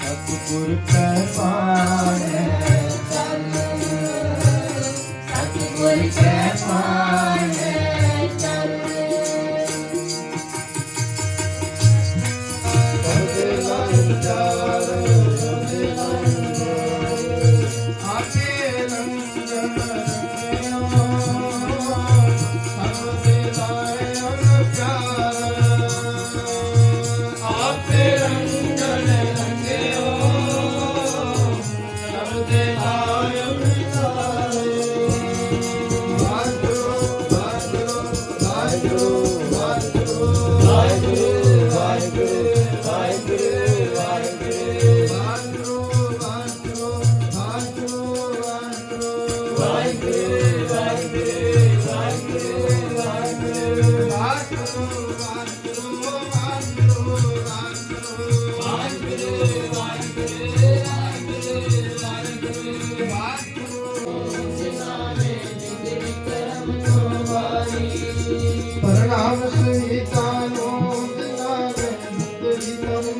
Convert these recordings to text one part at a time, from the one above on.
ਸਤਿਗੁਰ ਕੈ ਪਾਣੈ ਤਨ ਸਤਿਗੁਰ ਕੈ ਪਾਣੈ ਆਪੇ ਨੰਦਨ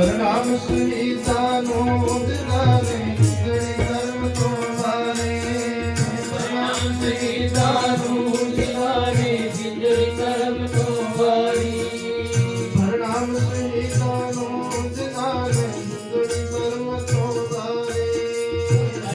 પરણામ સરિતાનો ઉદનારે